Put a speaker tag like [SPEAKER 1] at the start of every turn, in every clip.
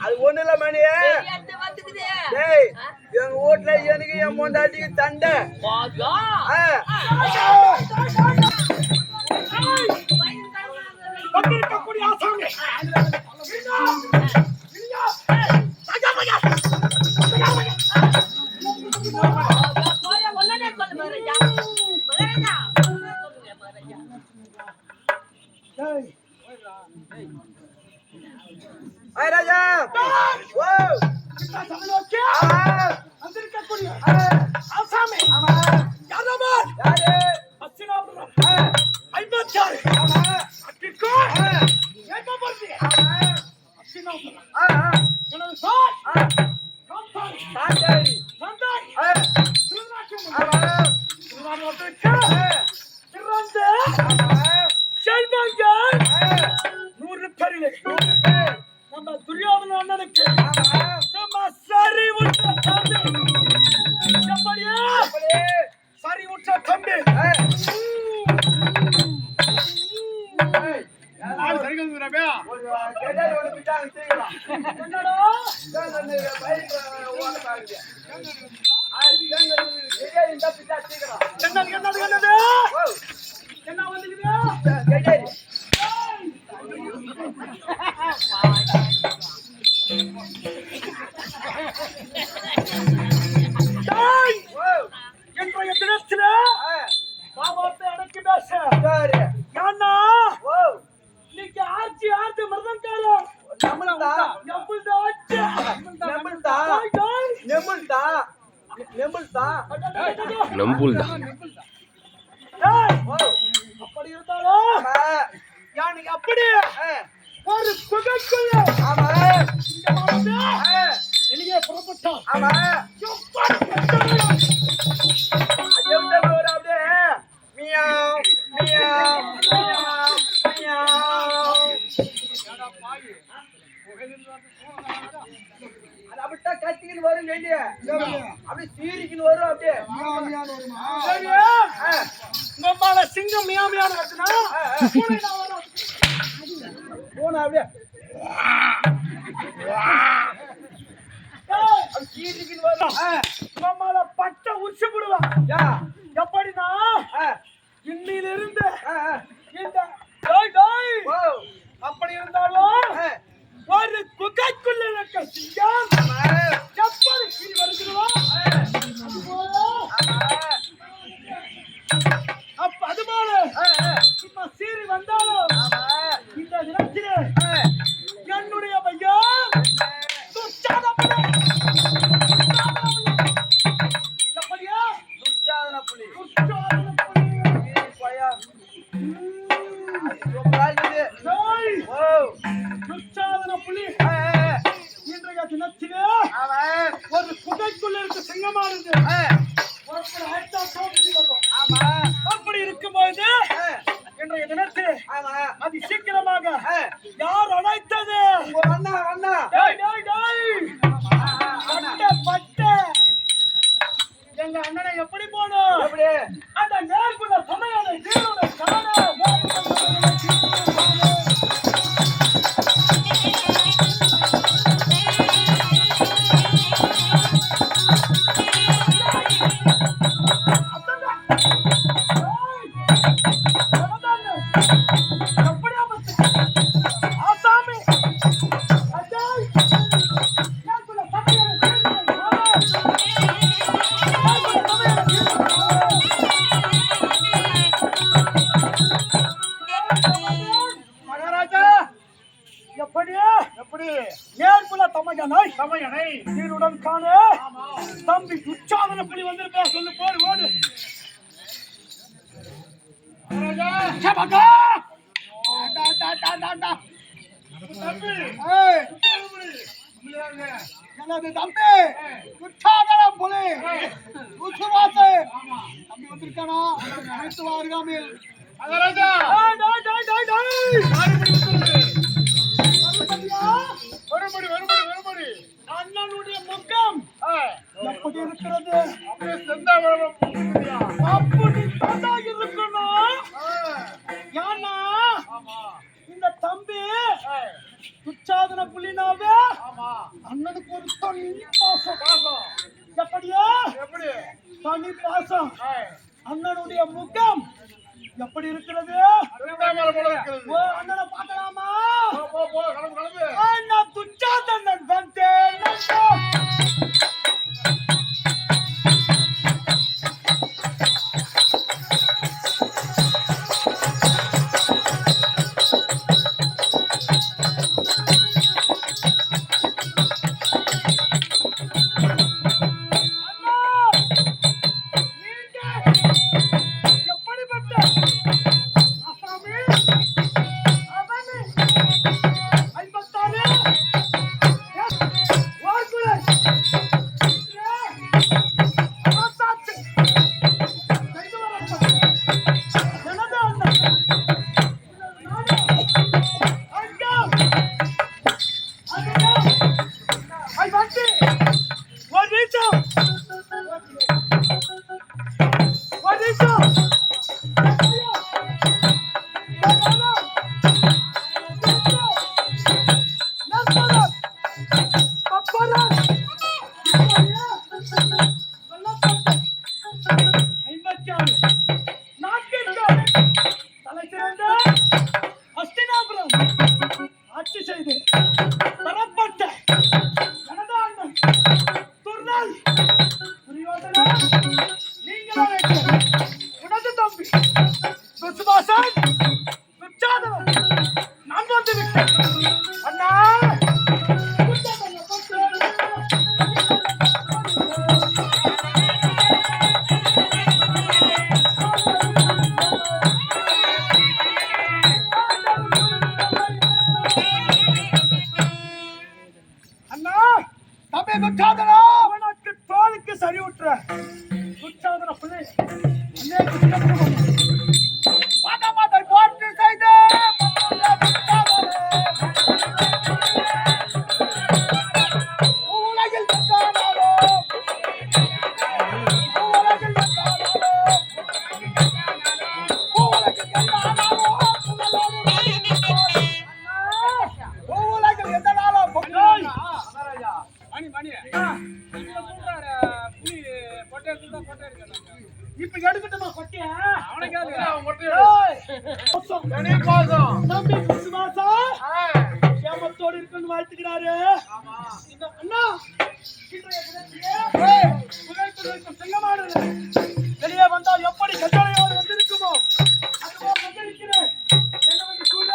[SPEAKER 1] அது ஒண்ணு இல்ல மணி. எங்க வீட்ல எனக்கு என் பொண்டாட்டிக்கு சண்டை ராஜா
[SPEAKER 2] வந்திருக்கக்கூடிய. ஆசாமி
[SPEAKER 1] ஆமா
[SPEAKER 2] யாரவர்
[SPEAKER 1] யாரு
[SPEAKER 2] அஸ்தினாபுரம்
[SPEAKER 1] ஆ.
[SPEAKER 2] ஐம்பத்தாறு
[SPEAKER 1] ஆமா
[SPEAKER 2] என்னடா?
[SPEAKER 1] நெமிழ்ந்தா? நெமிழ்ந்தா?
[SPEAKER 3] நம்புல்தா
[SPEAKER 2] டேய்,
[SPEAKER 1] ஓ,
[SPEAKER 2] அப்படி இருந்தாலும்
[SPEAKER 1] ஆமா.
[SPEAKER 2] யானைக்கு அப்படி ஒரு குகைக்குள்ள
[SPEAKER 1] ஆமா.
[SPEAKER 2] சிங்கமானது
[SPEAKER 1] ஆ,
[SPEAKER 2] வெளியே புறப்பட்டான்
[SPEAKER 1] ஆமா. அப்படியே சீறிக்கின்னு வரும் அப்படியே.
[SPEAKER 2] அம்மால சிங்கம் மியாமியான்னு கத்துனா. பூனை
[SPEAKER 1] அப்படியே. வரும்.
[SPEAKER 2] உங்க அம்மால பட்டை உரிச்சு விடுவான்
[SPEAKER 1] யா,
[SPEAKER 2] எப்படின்னா இன்னிலிருந்து. இந்த அப்படி இருந்தாலும் ஒரு குகைக்குள்ள இருக்க சிங்கம். எப்படி கீழ் வருகிறதோ. அப்ப சும்மா சீறி வந்தாலும். இந்த தினத்திலே
[SPEAKER 1] ஆமா.
[SPEAKER 2] ஒரு குகைக்குள்ள இருக்க வரும்
[SPEAKER 1] ஆமா.
[SPEAKER 2] அப்படி இருக்கும்போது இன்றைய தினத்தில். அதி சீக்கிரமாக யார் அழைத்தது
[SPEAKER 1] அண்ணா, அண்ணா.
[SPEAKER 2] பட்ட. எங்க அண்ணனை எப்படி போனோம்? அந்த நேர்குல சமையலை கீழோட தம்பி உற்சாதன புலி வந்திருக்கா சொல்லு போடு ஓடு. சபகா டா டா டா டா டா தம்பி ஏய் என்னது தம்பி குற்றாதல புலி குசுவாசு தம்பி வந்திருக்கானா அனைத்து வாருகாமில் இருக்கிறது
[SPEAKER 1] அப்படியே செந்தா
[SPEAKER 2] அப்படி செந்தா இருக்கணும் தம்பி! துச்சாதன புள்ளினாவே அண்ணனுக்கு ஒரு தனி பாசம். எப்படியா?
[SPEAKER 1] எப்படி?
[SPEAKER 2] தனி பாசம். அண்ணனுடைய முகம் எப்படி இருக்கிறது? அண்ணனை பார்க்கலாமா? துச்சாதனன் வந்து சரி விட்டுற குச்சாதன பிள்ளை நம்பி இருக்குன்னு வாழ்த்துக்கிறாரு. அண்ணா செங்கமானது வெளியே வந்தால் எப்படி கட்டளையோடு வந்திருக்குமோ அதுபோல் வந்திருக்கிறேன். என்ன வந்து கூட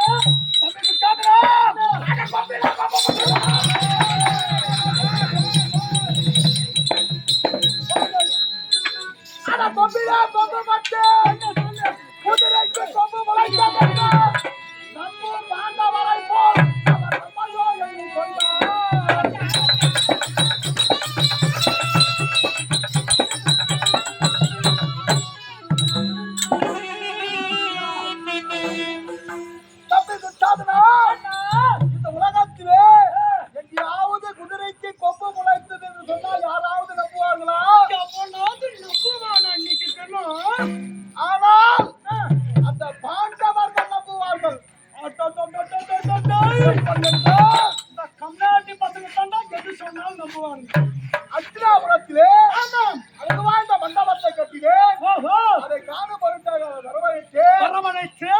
[SPEAKER 2] ஆனால் அந்த பாண்டவர்கள் நம்புவார்கள். இந்த கம்நாட்டி பசங்க தாண்டா எது சொன்னாலும் நம்புவாங்க அத்திராபுரத்திலே அதுக்கு வாய்ந்த மண்டபத்தை கட்டிலே அதை காண பொருட்டாக வரவழைத்து வரவழைத்து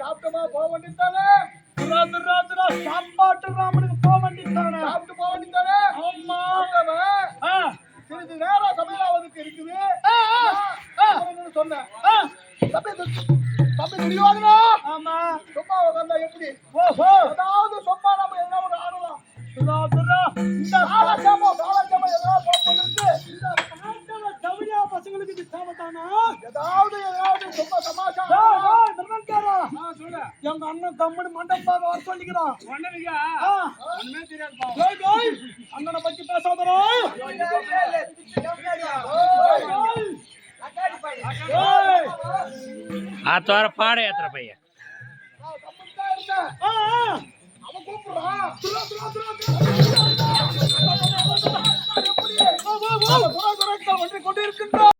[SPEAKER 2] சாப்பிட்டுமா போக வேண்டித்தானே சாப்பாட்டு ராமனுக்கு போக வேண்டித்தானே சாப்பிட்டு எங்க அண்ணன் தம்மனு மண்டபம் வர சொல்லிக்கிறான் அண்ணனை பத்தி பேசாதரோ
[SPEAKER 3] ಆ ತೋರ ಪಾಡ ಯಾತ್ರ
[SPEAKER 1] ஒன்றிக் கொண்டிருக்கின்றோம்